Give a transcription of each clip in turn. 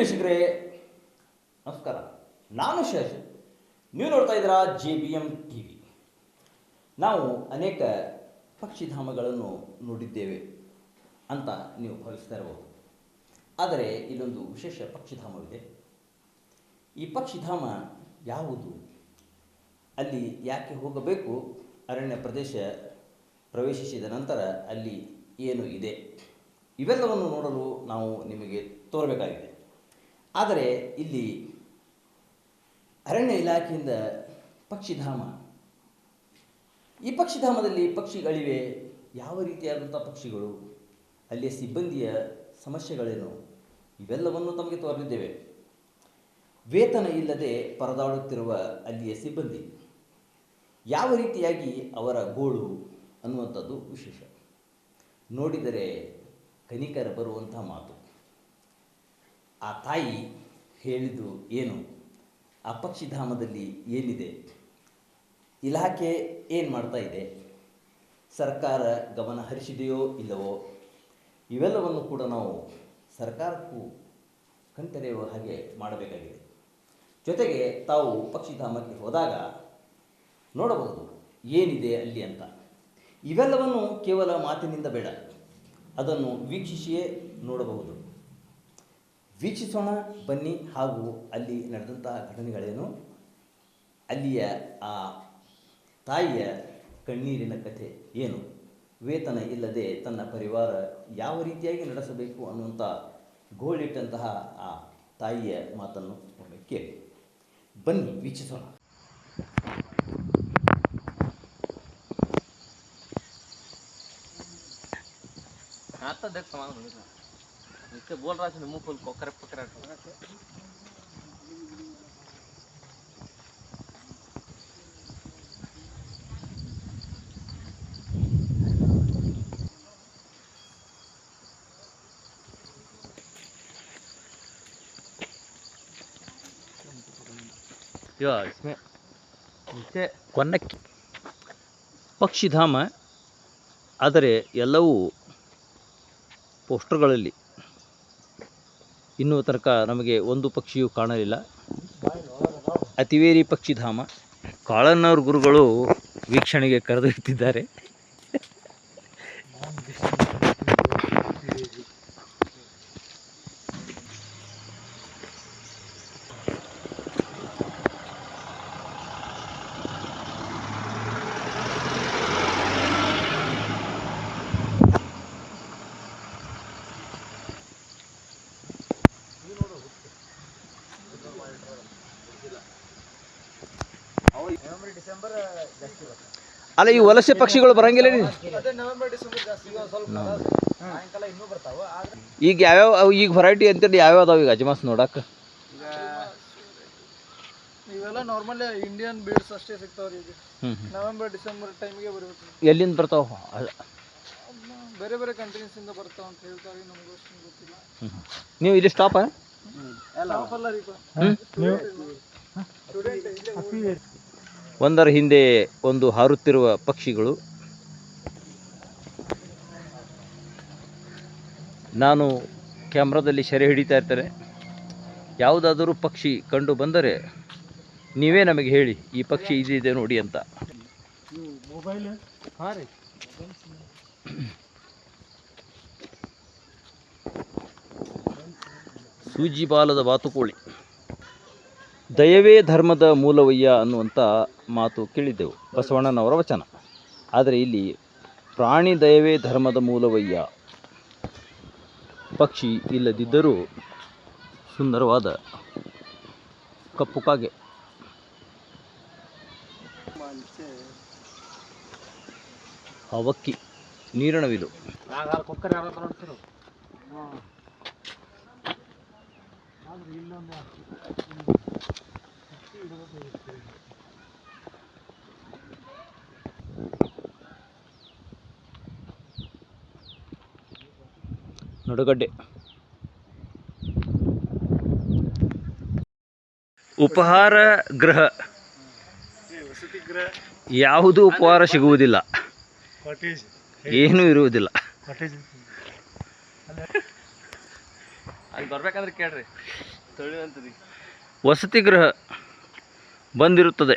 ವೀಕ್ಷಕರೇ, ನಮಸ್ಕಾರ. ನಾನು ಶಶ್ ನೀವು ನೋಡ್ತಾ ಇದ್ದೀರಾ J B M T V. ನಾವು ಅನೇಕ ಪಕ್ಷಿಧಾಮಗಳನ್ನು ನೋಡಿದ್ದೇವೆ ಅಂತ ನೀವು ಭಾವಿಸ್ತಾ ಇರಬಹುದು. ಆದರೆ ಇಲ್ಲೊಂದು ವಿಶೇಷ ಪಕ್ಷಿಧಾಮವಿದೆ. ಈ ಪಕ್ಷಿಧಾಮ ಯಾವುದು? ಅಲ್ಲಿ ಯಾಕೆ ಹೋಗಬೇಕು? ಅರಣ್ಯ ಪ್ರದೇಶ ಪ್ರವೇಶಿಸಿದ ನಂತರ ಅಲ್ಲಿ ಏನು ಇದೆ? ಇವೆಲ್ಲವನ್ನು ನೋಡಲು ನಾವು ನಿಮಗೆ ತೋರಬೇಕಾಗಿದೆ. ಆದರೆ ಇಲ್ಲಿ ಅರಣ್ಯ ಇಲಾಖೆಯಿಂದ ಪಕ್ಷಿಧಾಮ ಈ ಪಕ್ಷಿಧಾಮದಲ್ಲಿ ಪಕ್ಷಿಗಳಿವೆ. ಯಾವ ರೀತಿಯಾದಂಥ ಪಕ್ಷಿಗಳು? ಅಲ್ಲಿಯ ಸಿಬ್ಬಂದಿಯ ಸಮಸ್ಯೆಗಳೇನು? ಇವೆಲ್ಲವನ್ನು ತಮಗೆ ತೋರಲಿದ್ದೇವೆ ವೇತನ ಇಲ್ಲದೆ ಪರದಾಡುತ್ತಿರುವ ಅಲ್ಲಿಯ ಸಿಬ್ಬಂದಿ. ಯಾವ ರೀತಿಯಾಗಿ ಅವರ ಗೋಳು ಅನ್ನುವಂಥದ್ದು ವಿಶೇಷ. ನೋಡಿದರೆ ಕನಿಕರ ಬರುವಂಥ ಮಾತು. ಆ ತಾಯಿ ಹೇಳಿದ್ದು ಏನು? ಆ ಪಕ್ಷಿಧಾಮದಲ್ಲಿ ಏನಿದೆ? ಇಲಾಖೆ ಏನು ಮಾಡ್ತಾ ಇದೆ? ಸರ್ಕಾರ ಗಮನ ಹರಿಸಿದೆಯೋ ಇಲ್ಲವೋ? ಇವೆಲ್ಲವನ್ನು ಕೂಡ ನಾವು ಸರ್ಕಾರಕ್ಕೂ ಕಣ್ತೆರೆಯುವ ಹಾಗೆ ಮಾಡಬೇಕಾಗಿದೆ. ಜೊತೆಗೆ ತಾವು ಪಕ್ಷಿಧಾಮಕ್ಕೆ ಹೋದಾಗ ನೋಡಬಹುದು ಏನಿದೆ ಅಲ್ಲಿ ಅಂತ. ಇವೆಲ್ಲವನ್ನು ಕೇವಲ ಮಾತಿನಿಂದ ಬೇಡ. ಅದನ್ನು ವೀಕ್ಷಿಸಿಯೇ ನೋಡಬಹುದು. ವೀಕ್ಷಿಸೋಣ ಬನ್ನಿ ಹಾಗೂ ಅಲ್ಲಿ ನಡೆದಂತಹ ಘಟನೆಗಳೇನು ಅಲ್ಲಿಯ ಆ ತಾಯಿಯ ಕಣ್ಣೀರಿನ ಕಥೆ ಏನು ವೇತನ ಇಲ್ಲದೆ ತನ್ನ ಪರಿವಾರ ಯಾವ ರೀತಿಯಾಗಿ ನಡೆಸಬೇಕು ಅನ್ನುವಂಥ ಗೋಳಿಟ್ಟಂತಹ ಆ ತಾಯಿಯ ಮಾತನ್ನು ಒಮ್ಮೆ ಕೇಳಿ ಬನ್ನಿ ವೀಕ್ಷಿಸೋಣ आता देख सामान होने का इससे बोल रहा था मुंह फुल कोकर पकड़ा या इसमें नीचे ಕೊನ್ನಕ್ಕಿ ಪಕ್ಷಿಧಾಮ ಆದರೆ ಎಲ್ಲವೂ ಪೋಸ್ಟರ್ಗಳಲ್ಲಿ ಇನ್ನೂ ತನಕ ನಮಗೆ ಒಂದು ಪಕ್ಷಿಯೂ ಕಾಣಲಿಲ್ಲ. ಅತಿವೇರಿ ಪಕ್ಷಿಧಾಮ. ಕಾಳನ್ನವ್ರ ಗುರುಗಳು ವೀಕ್ಷಣೆಗೆ ಕರೆದೊಯ್ಯುತ್ತಿದ್ದಾರೆ. ಅಲ್ಲ ಈ ವಲಸೆ ಪಕ್ಷಿಗಳು ಬರಂಗಿಲ್ಲ ರೀ ಈಗ ಯಾವ್ಯಾವ ಈಗ ವೆರೈಟಿ ಅಂತೇಳಿ ಯಾವ್ಯಾವ ಅದಾವ ಈಗ ಅಜಮಾಸ್ ನೋಡಕ್ ಇವೆಲ್ಲ ನಾರ್ಮಲ್ ಇಂಡಿಯನ್ ಬೀಡ್ಸ್ ಅಷ್ಟೇ ಸಿಗ್ತಾವ್ರಿ ಈಗ ನವೆಂಬರ್ ಡಿಸೆಂಬರ್ ಟೈಮಿಗೆ ಬರ್ಬೇಕು ಎಲ್ಲಿಂದ ಬರ್ತಾವ ಬೇರೆ ಬೇರೆ ಕಂಟ್ರೀಸ್ ಇಂದ ಬರ್ತಾವ ಅಂತ ಹೇಳ್ತಾರೆ ನಮಗೂ ಅಷ್ಟು ಗೊತ್ತಿಲ್ಲ ನೀವು ಇಲ್ಲಿ ಸ್ಟಾಪ್ ಅಲ್ಲ ರೀ ಸ್ಟೂಡೆಂಟ್ ಒಂದರ ಹಿಂದೆ ಒಂದು ಹಾರುತ್ತಿರುವ ಪಕ್ಷಿಗಳು. ನಾನು ಕ್ಯಾಮ್ರಾದಲ್ಲಿ ಸೆರೆ ಹಿಡಿತಾ ಇರ್ತೇನೆ ಯಾವುದಾದರೂ ಪಕ್ಷಿ ಕಂಡು ಬಂದರೆ ನೀವೇ ನಮಗೆ ಹೇಳಿ, ಈ ಪಕ್ಷಿ ಇದಿದೆ ನೋಡಿ ಅಂತ. ಸೂಜಿ ಬಾಲದ ಬಾತುಕೋಳಿ. ದಯವೇ ಧರ್ಮದ ಮೂಲವಯ್ಯ ಅನ್ನುವಂಥ ಮಾತು ಕೇಳಿದ್ದೆವು ಬಸವಣ್ಣನವರ ವಚನ. ಆದರೆ ಇಲ್ಲಿ ಪ್ರಾಣಿ ದಯವೇ ಧರ್ಮದ ಮೂಲವಯ್ಯ ಪಕ್ಷಿ ಇಲ್ಲದಿದ್ದರೂ ಸುಂದರವಾದ ಕಪ್ಪು ಕಾಗೆ. ಅವಕ್ಕಿ, ನೀರಣವಿದು. ನಡುಗಡ್ಡೆ. ಉಪಹಾರ ಗೃಹ ಯಾವುದು ಉಪಹಾರ ಸಿಗುವುದಿಲ್ಲ. ಏನು ಇರುವುದಿಲ್ಲ. ಅಲ್ಲಿ ಬರ್ಬೇಕಂದ್ರೆ ಕೇಳ್ರಿ. ವಸತಿ ಗೃಹ. ಬಂದಿರುತ್ತದೆ.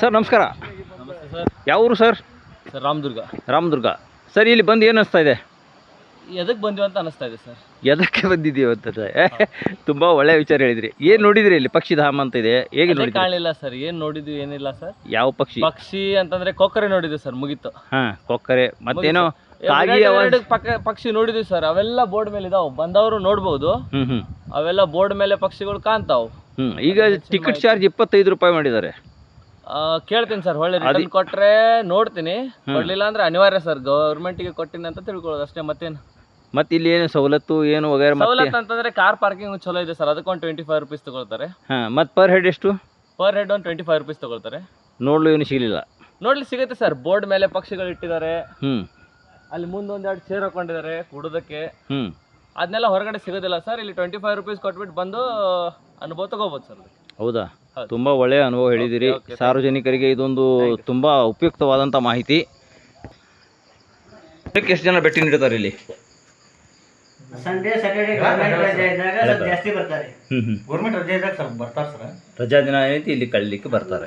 ಸರ್ ನಮಸ್ಕಾರ. ಯಾವ ಊರು sir? Sir Ramdurg. Ramdurg. Sir ಇಲ್ಲಿ ಬಂದು ಏನು ಅನಿಸ್ತಾ ಇದೆ? ಎದಕ್ಕೆ ಬಂದಿವ ಅಂತ ಅನಿಸ್ತಾ ಇದೆ ಸರ್. ಎದಕ್ಕೆ ಬಂದಿದ್ದೀವಿ ಅಂತ ತುಂಬ ಒಳ್ಳೆಯ ವಿಚಾರ ಹೇಳಿದ್ರಿ. ಏನು ನೋಡಿದ್ರಿ ಇಲ್ಲಿ? ಪಕ್ಷಿಧಾಮ ಅಂತ ಇದೆ. ಹೇಗೆ ನೋಡಿದ್ರಿ? ಕಾಣಲಿಲ್ಲ ಸರ್. ಏನು ನೋಡಿದ್ವಿ ಏನಿಲ್ಲ ಸರ್. ಯಾವ ಪಕ್ಷಿ? ಪಕ್ಷಿ ಅಂತಂದ್ರೆ ಕೊಕ್ಕರೆ ನೋಡಿದ್ವಿ ಸರ್ ಮುಗೀತು. ಹಾಂ ಕೊಕ್ಕರೆ. ಮತ್ತೇನೋ. ಕಾಗಿ ಪಕ್ಕ ಪಕ್ಷಿ ನೋಡಿದ್ವಿ ಸರ್ ಅವೆಲ್ಲ ಬೋರ್ಡ್ ಮೇಲೆ ಇದಾವ. ಬಂದವರು ನೋಡ್ಬೋದು. ಅವೆಲ್ಲ ಬೋರ್ಡ್ ಮೇಲೆ ಪಕ್ಷಿಗಳು ಕಾಣ್ತಾವ್. ಈಗ ಟಿಕೆಟ್ ಚಾರ್ಜ್ ಇಪ್ಪತ್ತೈದು ರೂಪಾಯಿ ಮಾಡಿದ್ದಾರೆ. ಆ, ಕೇಳ್ತೀನಿ ಸರ್ ಒಳ್ಳೆ ರಿಟರ್ನ್ ಕೊಟ್ರೆ ನೋಡ್ತೀನಿ. ಕೊಡ್ಲಿಲ್ಲ ಅಂದ್ರೆ ಅನಿವಾರ್ಯ ಸರ್ ಗೌರ್ಮೆಂಟಿಗೆ ಕೊಟ್ಟಿನಿ ಅಂತ ತಿಳ್ಕೊಳ್ಳೋದು ಅಷ್ಟೇ ಮತ್ತೇನು? ಮತ್ತೆ ಇಲ್ಲಿ ಏನು ಸವಲತ್ತು ಏನು ವಗೈರೆ ಸವಲತ್ತು ಅಂತಂದ್ರೆ ಕಾರ್ ಪಾರ್ಕಿಂಗ್ ಚಲೋ ಇದೆ ಸರ್ ಅದಕ್ಕೊಂದು ಟ್ವೆಂಟಿ ಫೈವ್ ರುಪೀಸ್ ತಗೊಳ್ತಾರೆ. ಹಾ ಮತ್ತೆ ಪರ್ ಹೆಡ್ ಎಷ್ಟು? ಪರ್ ಹೆಡ್ ಒಂದು ಟ್ವೆಂಟಿ ಫೈವ್ ರುಪೀಸ್ ತಗೊಳ್ತಾರೆ. ನೋಡ್ಲು ಏನು ಸಿಗಲಿಲ್ಲ. ನೋಡ್ಲಿ ಸಿಗುತ್ತೆ ಸರ್ ಬೋರ್ಡ್ ಮೇಲೆ ಪಕ್ಷಿಗಳು ಇಟ್ಟಿದ್ದಾರೆ. ಹ್ಞೂ ಅಲ್ಲಿ ಮುಂದೆ ಒಂದೆರಡು ಚೇರ್ ಹಾಕೊಂಡಿದ್ದಾರೆ ಕುಡೋದಕ್ಕೆ. ಹ್ಮ್. ಅದನ್ನೆಲ್ಲ ಹೊರಗಡೆ ಸಿಗೋದಿಲ್ಲ ಸರ್ ಇಲ್ಲಿ ಟ್ವೆಂಟಿ ಫೈವ್ ರುಪೀಸ್ ಕೊಟ್ಬಿಟ್ಟು ಬಂದು ಅನುಭವ ತಗೋಬೋದು ಸರ್ ಹೌದಾ? ತುಂಬಾ ತುಂಬ ಒಳ್ಳೆಯ ಅನುಭವ ಹೇಳಿದಿರಿ. Okay, okay, ಸಾರ್ವಜನಿಕರಿಗೆ ಇದೊಂದು ತುಂಬ ಉಪಯುಕ್ತವಾದಂಥ ಮಾಹಿತಿ. ಇದಕ್ಕೆ ಎಷ್ಟು ಜನ ಭೇಟಿ ನೀಡ್ತಾರೆ ಇಲ್ಲಿ? ಸಂಡೇ ಸ್ಯಾಟರ್ಡೆ ಗವರ್ಮೆಂಟ್ ರಜೆ ಇದ್ದಾಗ ಸ್ವಲ್ಪ ಜಾಸ್ತಿ ಬರ್ತಾರೆ. ಗೌರ್ಮೆಂಟ್ ರಜೆ ಇದ್ದಾಗ ಸ್ವಲ್ಪ ಬರ್ತಾರೆ ಸರ್ ರಜಾ ದಿನ ಐತಿ ಇಲ್ಲಿ ಕಳಲಿಕ್ಕೆ ಬರ್ತಾರೆ.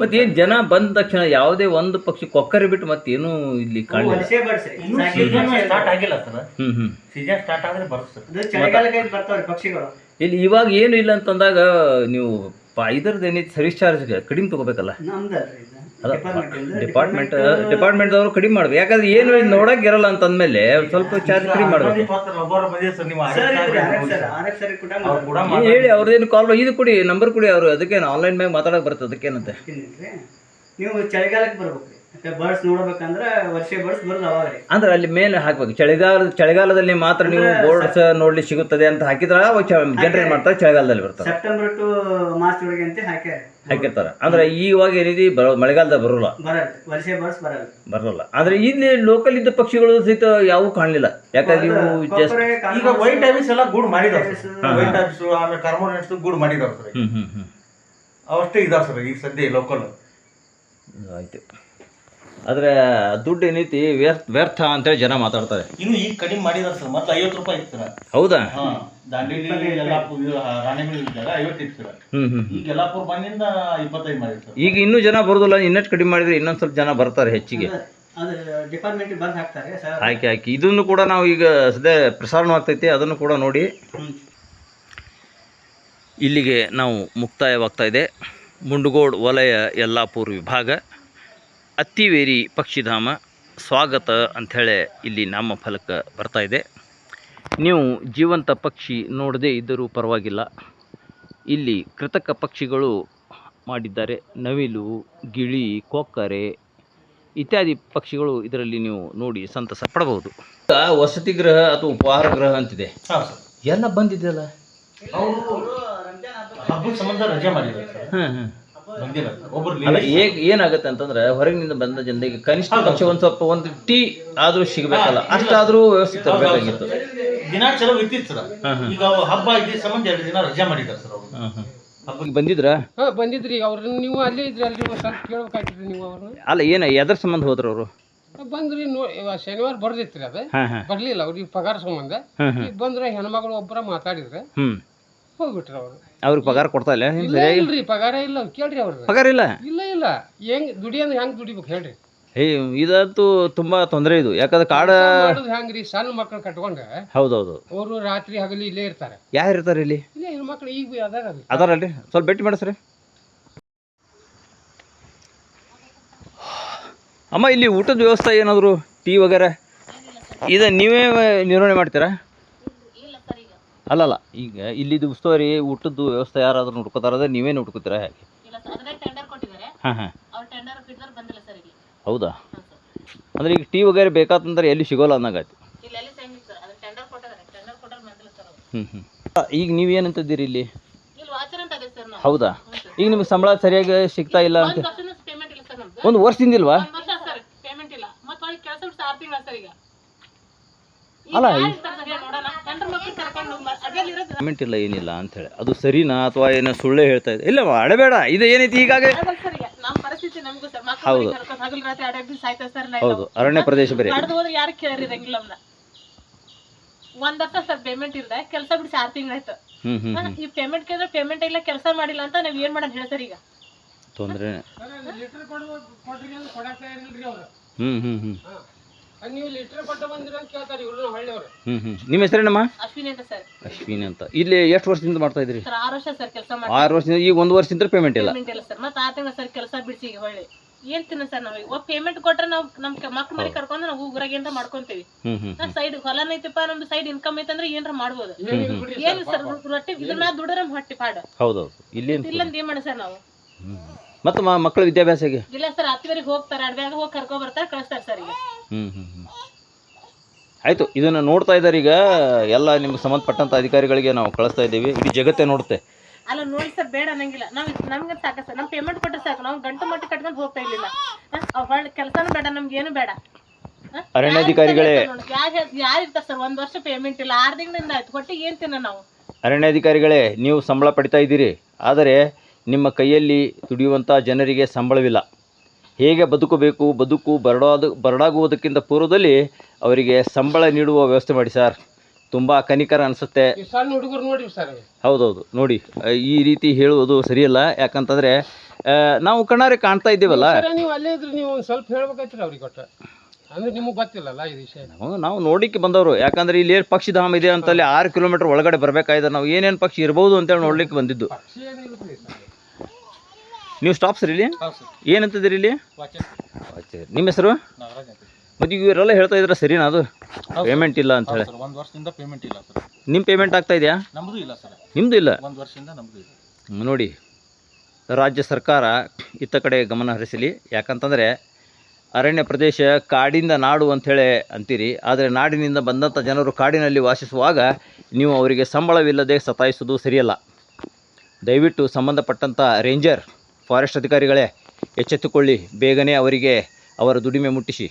ಮತ್ತೆ ಏನು ಜನ ಬಂದ ತಕ್ಷಣ ಯಾವುದೇ ಒಂದು ಪಕ್ಷಿ ಕೊಕ್ಕರೆ ಬಿಟ್ಟು ಮತ್ತೇನು ಇಲ್ಲಿ ಕಾಣಲಿಲ್ಲ. ವರ್ಷೇ ಬರ್ಸ್ರಿ ಇನ್ನೂ ಸೀಸನ್ ಸ್ಟಾರ್ಟ್ ಆಗಿಲ್ಲ ಸರ್. ಹ್ಮ್ ಹ್ಞೂ ಸೀಸನ್ ಸ್ಟಾರ್ಟ್ ಆದ್ರೆ ಬರುತ್ತೆ ಸರ್ ಅದು ಚಳಿಗಾಲಕ್ಕೆ ಬರ್ತಾವ್ರಿ ಪಕ್ಷಿಗಳು. ಇಲ್ಲಿ ಇವಾಗ ಏನು ಇಲ್ಲ ಅಂತಂದಾಗ ನೀವು ಪ- ಇದ್ರದ್ದು ಏನೈತಿ ಸರ್ವಿಸ್ ಚಾರ್ಜ್ ಕಡಿಮೆ ತಗೋಬೇಕಲ್ಲ? ನಮ್ದಲ್ರಿ ಇದು. ಅದ ಡಿಪಾರ್ಟ್ಮೆಂಟ್ ಡಿಪಾರ್ಟ್ಮೆಂಟ್ ಡಿಪಾರ್ಟ್ಮೆಂಟ್ದವರು ಕಡಿಮೆ ಮಾಡ್ಬೇಕು ಯಾಕಂದ್ರೆ ಏನು ನೋಡಕ್ ಇರಲ್ಲ ಅಂತಂದ್ಮೇಲೆ ಒಂದ್ ಸ್ವಲ್ಪ ಚಾರ್ಜ್ ಕಡಿಮೆ ಮಾಡ್ಬೇಕು. ಹೇಳಿ ಅವ್ರದ್ದೇನು ಕಾಲ್ ಇದು ಕೊಡಿ ನಂಬರ್ ಕೊಡಿ ಅವರು ಅದಕ್ಕೇನು ಆನ್ಲೈನ್ ಮ್ಯಾಗ ಮಾತಾಡಕ್ ಬರ್ತದೆ ಅದಕ್ಕೇನಂತೆ? ನೀವು ಚಳಿಗಾಲಕ್ಕೆ ಬರ್ಬೇಕು. ಬರ್ಡ್ಸ್ ನೋಡ್ಬೇಕಂದ್ರ ವರ್ಷೆ ಬರ್ಡ್ಸ್ ಬರೋದು ಅವಾಗ ಅಂದ್ರೆ ಅಲ್ಲಿ ಮೇಲೆ ಹಾಕ್ಬೇಕು. ಚಳಿಗಾಲ ಚಳಿಗಾಲದಲ್ಲಿ ಮಾತ್ರ ನೀವು ಬೋರ್ಡ್ಸ್ ನೋಡ್ಲಿಕ್ಕೆ ಸಿಗುತ್ತದೆ ಅಂತ ಹಾಕಿದ್ರೆ? ಜನರೇಟ್ ಮಾಡ್ತಾರೆ? ಚಳಿಗಾಲದಲ್ಲಿ ಬರ್ತಾರೆ? ಸೆಪ್ಟೆಂಬರ್ ಟು ಮಾರ್ಚ್ ಒಳಗೆ ಅಂತ ಹಾಕ್ಯಾರ. ಹಾಕಿರ್ತಾರೆ. ಅಂದ್ರೆ ಇವಾಗ ಏನಿದೆ ಬರೋ ಮಳೆಗಾಲದಾಗ ಬರೋಲ್ಲ. ಬರಲ್ಲ. ಅಂದ್ರೆ ಇಲ್ಲಿ ಲೋಕಲ್ ಇದ್ದ ಪಕ್ಷಿಗಳು ಸಹಿತ ಯಾವೂ ಕಾಣಲಿಲ್ಲ. ಯಾಕಂದ್ರೆ ಇವು ಜಸ್ಟ್ ಈಗ ವೈಟ್ ಐವಿಸ್ ಎಲ್ಲ ಗೂಡ್ ಮಾಡಿದಾರೆ ಸರ್. ವೈಟ್ ಐವಿಸ್ ಆಮೇಲೆ ಕಾರ್ಬೋನೇಟ್ಸ್ ಗೂಡ್ ಮಾಡಿದಾರೆ ಸರ್. ಹ್ಮ್ ಹ್ಮ್ ಹ್ಮ್. ಅವಷ್ಟೇ ಇದಾವೆ ಸರ್ ಈಗ ಸದ್ಯ ಲೋಕಲ್ ಆಯ್ತು. ಆದ್ರೆ ದುಡ್ಡು ಏನೈತಿ ವ್ಯರ್ಥ ವ್ಯರ್ಥ ಅಂತೇಳಿ ಜನ ಮಾತಾಡ್ತಾರೆ. ಇನ್ನು ಈಗ ಕಡಿಮೆ ಮಾಡಿದಾರೆ ಸರ್ ಮತ್ತೆ ಐವತ್ತು ರೂಪಾಯಿ ಇತ್ತು ಸರ್. ಹೌದಾ? ಹಾ ದಾಂಡೇಲಿ ಯಲ್ಲಾಪುರ ಇದು ರಾಣಿಬೆನ್ನೂರು ಇದ್ದಾಗ ಐವತ್ತು ಇತ್ತು ಸರ್. ಹ್ಮ್ ಹ್ಮ್ ಈಗ ಯಲ್ಲಾಪುರ ಬಂದಿಂದ ಇಪ್ಪತ್ತೈದು ಮಾಡಿದ್ರು ಸರ್. ಈಗ ಇನ್ನೂ ಜನ ಬರೋದಿಲ್ಲ ಇನ್ನಷ್ಟು ಕಡಿಮೆ ಮಾಡಿದ್ರೆ ಇನ್ನೊಂದು ಸ್ವಲ್ಪ ಜನ ಬರ್ತಾರೆ ಹೆಚ್ಚಿಗೆ. ಅದು ಡಿಪಾರ್ಟ್ಮೆಂಟ್ ಬರ್ದು ಹಾಕ್ತಾರೆ ಸರ್. ಆಯ್ಕೆ ಆಯ್ಕೆ ಇದನ್ನು ಕೂಡ ನಾವು ಈಗ ಸದ್ಯ ಪ್ರಸಾರಣವಾಗ್ತೈತಿ ಅದನ್ನು ಕೂಡ ನೋಡಿ. ಇಲ್ಲಿಗೆ ನಾವು ಮುಕ್ತಾಯವಾಗ್ತಾ ಇದೆ. ಮುಂಡಗೋಡ್ ವಲಯ ಯಲ್ಲಾಪುರ್ ವಿಭಾಗ. ಅತ್ತಿವೇರಿ ಪಕ್ಷಿಧಾಮ ಸ್ವಾಗತ ಅಂಥೇಳಿ ಇಲ್ಲಿ ನಮ್ಮ ಫಲಕ ಬರ್ತಾ ಇದೆ. ನೀವು ಜೀವಂತ ಪಕ್ಷಿ ನೋಡದೇ ಇದ್ದರೂ ಪರವಾಗಿಲ್ಲ. ಇಲ್ಲಿ ಕೃತಕ ಪಕ್ಷಿಗಳು ಮಾಡಿದ್ದಾರೆ. ನವಿಲು ಗಿಳಿ ಕೊಕ್ಕರೆ ಇತ್ಯಾದಿ ಪಕ್ಷಿಗಳು ಇದರಲ್ಲಿ ನೀವು ನೋಡಿ ಸಂತಸ ಪಡಬಹುದು. ವಸತಿ ಗೃಹ ಅಥವಾ ಉಪಹಾರ ಗೃಹ ಅಂತಿದೆ. ಎಲ್ಲ ಬಂದಿದೆಯಲ್ಲ? ಹಬ್ಬದ ಸಂಬಂಧ ರಜೆ ಮಾಡಿದ್ದಾರೆ ಅಲ್ಲ ಏನಾಗುತ್ತೆ ಅಂತಂದ್ರೆ ಹೊರಗಿನಿಂದ ಬಂದ ಜನರಿಗೆ ಕನಿಷ್ಠ ಪಕ್ಷ ಒಂದ್ ಸ್ವಲ್ಪ ಒಂದು ಟೀ ಆದ್ರೂ ಸಿಗಬೇಕಲ್ಲ. ಅಷ್ಟಾದ್ರೂ ವ್ಯವಸ್ಥೆ ತರಬೇಕಾಗಿತ್ತು. ದಿನ ಚಲೋ ಇರ್ತಿತ್ತು ಸರ್. ಈಗ ಹಬ್ಬ ಇದ್ದ ಸಂಬಂಧ ಎರಡು ದಿನ ರಜೆ ಮಾಡಿದ್ದಾರೆ ಸರ್ ಅವರು. ಹಬ್ಬಕ್ಕೆ ಬಂದಿದ್ರ? ಹಾಂ ಬಂದಿದ್ರಿ. ಅವ್ರನ್ನ ನೀವು ಅಲ್ಲಿ ಇದ್ರಿ ಅಲ್ರಿ ಒಂದು ಸ್ವಲ್ಪ ಕೇಳ್ಬೇಕಾಗಿತ್ರಿ ನೀವು ಅವ್ರನ್ನ. ಅಲ್ಲ ಏನ ಎದ್ರ ಸಂಬಂಧ ಹೋದ್ರು ಅವರು? ಬಂದ್ರಿ ನೋ ಇವ ಶನಿವಾರ ಬರ್ದಿತ್ರಿ ಅದ. ಹಾಂ ಹಾಂ. ಬರ್ಲಿಲ್ಲ ಅವ್ರಿಗೆ ಪಗಾರ ಸಂಬಂಧ. ಹ್ಮ್ ಹ್ಮ್ ಈಗ ಬಂದ್ರೆ ಹೆಣ್ಮಗಳು ಒಬ್ಬರ ಮಾತಾಡಿದ್ರೆ. ಹ್ಮ್. ಹೋಗ್ಬಿಟ್ರಿ ಅವ್ರು. ಅವ್ರಿಗೆ ಪಗಾರ ಕೊಡ್ತಾ ಇಲ್ಲ? ಇಲ್ಲ ಸರಿಯಾಗಿ? ಇಲ್ರಿ ಪಗಾರ ಇಲ್ಲ ಕೇಳ್ರಿ ಅವ್ರ ಪಗಾರ ಇಲ್ಲ? ಇಲ್ಲ ಇಲ್ಲ. ಹೆಂಗ್ ದುಡಿ ಅಂದ್ರೆ ಹೆಂಗ್ ದುಡಿಬೇಕು ಹೇಳ್ರಿ. ಏ ಇದಂತೂ ತುಂಬಾ ತೊಂದರೆ ಇದು. ಯಾಕಂದ್ರೆ ಕಾಡ ಮಾಡೋದು ಹೆಂಗ್ರಿ? ಸಣ್ಣ ಮಕ್ಕಳು ಕಟ್ಕೊಂಡ ಹೌದೌದು. ಅವರು ರಾತ್ರಿ ಹಗಲಿ ಇಲ್ಲೇ ಇರ್ತಾರೆ. ಯಾರು ಇರ್ತಾರೆ ಇಲ್ಲಿ? ಇಲ್ಲೇ ಹೆಣ್ಮಕ್ಳು ಈಗ ಅದಾರ ಅದಾರಲ್ರಿ? ಸ್ವಲ್ಪ ಭೇಟಿ ಮಾಡಿಸ್ರಿ ಅಮ್ಮ ಇಲ್ಲಿ ಊಟದ ವ್ಯವಸ್ಥೆ ಏನಾದರೂ ಟೀ ವಗೇರೆ? ಇದ ನೀವೇ ನಿರ್ವಹಣೆ ಮಾಡ್ತೀರಾ? ಅಲ್ಲಲ್ಲ ಈಗ ಇಲ್ಲಿದ್ದು ಉಸ್ತುವಾರಿ ಊಟದ್ದು ವ್ಯವಸ್ಥೆ ಯಾರಾದ್ರೂ ನೋಡ್ಕೋತಾರ ನೀವೇ ನೋಡ್ಕೋತೀರಾ ಹೇಗೆ? ಹಾಂ ಹಾಂ. ಹೌದಾ? ಅಂದ್ರೆ ಈಗ ಟೀ ವಗೇರೆ ಬೇಕಾತಂದ್ರೆ ಎಲ್ಲಿ ಸಿಗೋಲ್ಲ ಅನ್ನಂಗಾಯ್ತು? ಹ್ಞೂ ಹ್ಞೂ ಈಗ ನೀವೇನಂತಿದ್ದೀರಿ ಇಲ್ಲಿ? ಹೌದಾ? ಈಗ ನಿಮ್ಗೆ ಸಂಬಳ ಸರಿಯಾಗಿ ಸಿಗ್ತಾ ಇಲ್ಲ ಅಂತ ಒಂದು ವರ್ಷದಿಂದಿಲ್ವಾ ಅಲ್ಲ ಇಲ್ಲ ಪೇಮೆಂಟ್ ಇಲ್ಲ ಏನಿಲ್ಲ ಅಂತ ಹೇಳಿ. ಅದು ಸರಿನಾ ಅಥವಾ ಏನೋ ಸುಳ್ಳೇ ಹೇಳ್ತಾ ಇದೆ? ಇಲ್ಲ ಅಡಬೇಡ ಇದು ಏನೈತಿ ಈಗಾಗಲೇ ಅದಲ್ಲ ಈಗ ನಮ್ಮ ಪರಿಸ್ಥಿತಿ ನಮಗೂ ಸರ್ ಮಕ್ಕಳು ಹೌದು. ಹೌದು. ಅರಣ್ಯ ಪ್ರದೇಶ ಬೇರೆ. ಯಾರು ಕೇಳಿರಂಗಿಲ್ಲ ಒಂದ್ ವರ್ಷ ಸರ್ ಪೇಮೆಂಟ್ ಇಲ್ದ ಕೆಲಸ ಬಿಡಿಸಿ ಆರ್ ತಿಂಗಳಾಯ್ತು. ಈ ಪೇಮೆಂಟ್ ಕೇಳಿದ್ರೆ ಪೇಮೆಂಟ್ ಇಲ್ಲ ಕೆಲಸ ಮಾಡಿಲ್ಲ ಅಂತ ನಾವ್ ಏನ್ ಮಾಡೋಣ ಹೇಳ್ತಾರೆ ಈಗ. ತೊಂದ್ರೆ ಲೀಟರ್ ಹ್ಮ್ ಕೊಡ್ರಿ ನೀವು ಲೀಟರ್ ಕೊಟ್ಟ ಬಂದಿರ ಅಂತ ಕೇಳ್ತಾರೆ ಇವ್ರು ಹೊಳ್ಳಿಯವ್ರು. ಹ್ಞೂ ನಿಮ್ಮ ಹೆಸರೇನಮ್ಮ? ಅಶ್ವಿನಿ ಅಂತ ಸರ್. ಅಶ್ವಿನಿ ಅಂತ. ಇಲ್ಲಿ ಎಷ್ಟು ವರ್ಷದಿಂದ ಮಾಡ್ತಾ ಇದ್ರಿ ಸರ್ ಆರು ವರ್ಷ ಸರ್ ಕೆಲಸ ಮಾಡಿ ಆರು ವರ್ಷದಿಂದ ಈಗ ಒಂದು ವರ್ಷದಿಂದ ಪೇಮೆಂಟ್ ಇಲ್ಲ. ಪೇಮೆಂಟ್ ಇಲ್ಲ ಸರ್. ಮತ್ತೆ ಆ ತಿಂಗಳ ಸರ್ ಕೆಲಸ ಬಿಡಿಸಿ ಈಗ ಹೊಳ್ಳಿ. ಏನ್ ತಿನ್ನ ಸರ್ ನಾವ್ ಪೇಮೆಂಟ್ ಕೊಟ್ರೆ ನಾವ್ ನಮ್ ಮಕ್ಳ ಮನೆ ಕರ್ಕೊಂಡು ನಾವು ಊರಾಗ ಏನ್ರ ಮಾಡ್ಕೊಂತೀವಿ. ಹ್ಞೂ ಹ್ಞೂ ನಾ ಸೈಡ್ ಹೊಲನ ಐತಿಪ್ಪ ನಮ್ದು ಸೈಡ್ ಇನ್ಕಮ್ ಐತಂದ್ರೆ ಏನ್ರ ಮಾಡ್ಬೋದು. ಏನ್ ಸರ್ ರೊಟ್ಟಿ ಇದನ್ನ ದುಡ್ರ ಹೊಟ್ಟಿ ಪಾಡ. ಹೌದೌದು. ಇಲ್ಲಿ ಇಲ್ಲ ಅಂತ ಏನ್ ಮಾಡ ಸರ್ ನಾವು? ಮತ್ತೆ ಮಕ್ಕಳ ವಿದ್ಯಾಭ್ಯಾಸಕ್ಕೆ ಇಲ್ಲ ಸರ್ ಹತ್ತುವರೆಗೆ ಹೋಗ್ತಾರೆ ಅಡ್ಬ್ಯಾಗ ಹೋಗಿ ಕರ್ಕೊ ಬರ್ತಾರೆ ಕಳಿಸ್ತಾರೆ. ಹ್ಞೂ ಹ್ಞೂ ಹ್ಞೂ ಆಯಿತು ಇದನ್ನು ನೋಡ್ತಾ ಇದ್ದಾರೆ ಈಗ ಎಲ್ಲ ನಿಮ್ಗೆ ಸಂಬಂಧಪಟ್ಟಂಥ ಅಧಿಕಾರಿಗಳಿಗೆ ನಾವು ಕಳಿಸ್ತಾ ಇದ್ದೀವಿ. ಇಡೀ ಜಗತ್ತೇ ನೋಡುತ್ತೆ. ಅಲ್ಲ ನೋಡಿ ಸರ್ ಬೇಡ ಅನ್ನಂಗಿಲ್ಲ ನಾವು ನಮ್ಗೆ ಸಾಕ ಸರ್. ನಮ್ ಪೇಮೆಂಟ್ ಕೊಟ್ಟರೆ ಸಾಕು. ನಾವು ಗಂಟು ಮಟ್ಟ ಕಟ್ಕೊಂಡು ಹೋಗ್ತಾ ಇರಲಿಲ್ಲ. ಹೊಳ್ಳಿ ಕೆಲಸನೂ ಬೇಡ ನಮ್ಗೆ ಏನು ಬೇಡ? ಅರಣ್ಯಾಧಿಕಾರಿಗಳೇ ಯಾರಿರ್ತಾರೆ ಇರ್ತಾರೆ ಸರ್? ಒಂದು ವರ್ಷ ಪೇಮೆಂಟ್ ಇಲ್ಲ. ಆರು ತಿಂಗಳಿಂದ ಆಯ್ತು. ಕೊಟ್ಟು ಏನು ತಿನ್ನ ನಾವು? ಅರಣ್ಯಾಧಿಕಾರಿಗಳೇ ನೀವು ಸಂಬಳ ಪಡಿತಾ ಇದ್ದೀರಿ. ಆದರೆ ನಿಮ್ಮ ಕೈಯಲ್ಲಿ ದುಡಿಯುವಂಥ ಜನರಿಗೆ ಸಂಬಳವಿಲ್ಲ. ಹೇಗೆ ಬದುಕಬೇಕು? ಬದುಕು ಬರಡಾದ ಬರಡಾಗುವುದಕ್ಕಿಂತ ಪೂರ್ವದಲ್ಲಿ ಅವರಿಗೆ ಸಂಬಳ ನೀಡುವ ವ್ಯವಸ್ಥೆ ಮಾಡಿ ಸರ್. ತುಂಬ ಕನಿಕರ ಅನಿಸುತ್ತೆ. ಹೌದೌದು ನೋಡಿ. ಈ ರೀತಿ ಹೇಳುವುದು ಸರಿಯಲ್ಲ. ಯಾಕಂತಂದರೆ ನಾವು ಕಣ್ಣಾರೆ ಕಾಣ್ತಾ ಇದ್ದೀವಲ್ಲ. ನೀವು ಅಲ್ಲೇ ಇದ್ರೆ ನೀವು ಒಂದು ಸ್ವಲ್ಪ ಹೇಳ್ಬೇಕಾಯ್ತ್ರಿ ಅವ್ರಿಗೆ ಕೊಟ್ಟ ಅಂದ್ರೆ ನಿಮಗೆ ಗೊತ್ತಿಲ್ಲಲ್ಲ ಈ ವಿಷಯ. ನಾವು ನೋಡಿಕ್ಕೆ ನೋಡಲಿಕ್ಕೆ ಬಂದವರು. ಯಾಕಂದ್ರೆ ಇಲ್ಲಿ ಏನು ಪಕ್ಷಿಧಾಮ ಇದೆ ಅಂತಲ್ಲಿ ಆರು ಕಿಲೋಮೀಟರ್ ಒಳಗಡೆ ಬರಬೇಕಾಯ್ತು ನಾವು ಏನೇನು ಪಕ್ಷಿ ಇರ್ಬೋದು ಅಂತೇಳಿ ನೋಡ್ಲಿಕ್ಕೆ ಬಂದಿದ್ದು ಪಕ್ಷಿ ಏನಿಲ್ಲ ಬಿಡಿ ಸರ್ ನೀವು ಸ್ಟಾಪ್ ಸರ್ ಇಲ್ಲಿ? ಏನಂತಿದ್ದೀರಿ ಇಲ್ಲಿ? ನಿಮ್ಮ ಹೆಸರು? ನಾಗರಾಜ್ ಈಗ ಮತ್ತು ಇವರೆಲ್ಲ ಹೇಳ್ತಾ ಇದ್ರೆ ಸರಿನಾ ಅದು? ಪೇಮೆಂಟ್ ಇಲ್ಲ ಅಂತ ಹೇಳಿ. ಒಂದು ವರ್ಷದಿಂದ ಪೇಮೆಂಟ್ ಇಲ್ಲ ಸರ್. ನಿಮ್ಮ ಪೇಮೆಂಟ್ ಆಗ್ತಾ ಇದೆಯಾ? ನಮ್ಮದು ಇಲ್ಲ ಸರ್. ನಿಮ್ಮದು ಇಲ್ಲ? ಒಂದು ವರ್ಷದಿಂದ ನಮ್ಮದು ಇಲ್ಲ. ನೋಡಿ. ರಾಜ್ಯ ಸರ್ಕಾರ ಇತ್ತ ಕಡೆ ಗಮನ ಹರಿಸಲಿ. ಯಾಕಂತಂದರೆ ಅರಣ್ಯ ಪ್ರದೇಶ ಕಾಡಿಂದ ನಾಡು ಅಂಥೇಳಿ ಅಂತೀರಿ. ಆದರೆ ನಾಡಿನಿಂದ ಬಂದಂಥ ಜನರು ಕಾಡಿನಲ್ಲಿ ವಾಸಿಸುವಾಗ ನೀವು ಅವರಿಗೆ ಸಂಬಳವಿಲ್ಲದೆ ಸತಾಯಿಸೋದು ಸರಿಯಲ್ಲ. ದಯವಿಟ್ಟು ಸಂಬಂಧಪಟ್ಟಂಥ ರೇಂಜರ್ ಫಾರೆಸ್ಟ್ ಅಧಿಕಾರಿಗಳೇ ಎಚ್ಚೆತ್ತುಕೊಳ್ಳಿ. ಬೇಗನೆ ಅವರಿಗೆ ಅವರ ದುಡಿಮೆ ಮುಟ್ಟಿಸಿ.